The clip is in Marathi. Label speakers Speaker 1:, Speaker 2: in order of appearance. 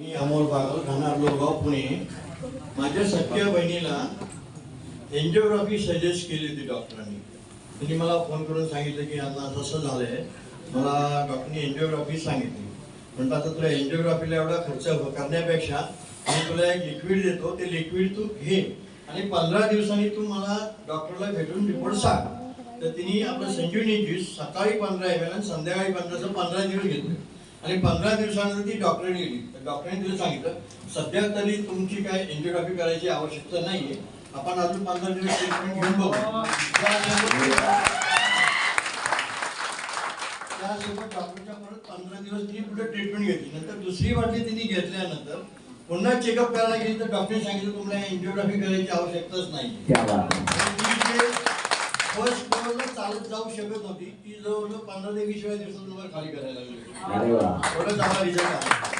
Speaker 1: मी अमोल बागल राहणार लोगाव पुणे. माझ्या सख्या बहिणीला एन्जिओग्राफी सजेस्ट केली होती डॉक्टरांनी त्यांनी मला फोन करून सांगितलं की यांना असं झालंय. मला डॉक्टरनी एन्जिओग्राफी सांगितली. म्हणतात आता तुला एन्जिओग्राफीला एवढा खर्च करण्यापेक्षा मी तुला एक लिक्विड देतो. ते लिक्विड तू घे आणि पंधरा दिवसांनी तू मला डॉक्टरला भेटून रिपोर्ट सांग. तर तिने आपलं संजीवनी ज्यूस सकाळी पंधरा एम एल आणि संध्याकाळी पंधराचं पंधरा दिवस घेतले. आणि पंधरा दिवसानंतर ती डॉक्टरने गेली. तर डॉक्टरने तिला सांगितलं सध्या तरी तुमची काय एन्जिओग्राफी करायची आवश्यकता नाहीये. आपण अजून पंधरा दिवस ट्रीटमेंट घेऊन बघू. त्यासोबत डॉक्टरच्या परत पंधरा दिवस तिने पुढे ट्रीटमेंट घेतली. नंतर दुसरी वाटली तिने घेतल्यानंतर पुन्हा चेकअप करायला गेली तर डॉक्टरने सांगितलं तुम्हाला एन्जिओग्राफी करायची आवश्यकताच नाही. फर्स्ट फ्लोअरला चालत जाऊ शकत होती ती जवळजवळ पंधरा ते वीस वेळा दिवसात खाली करायला लागली थोडं चांगला रिझल्ट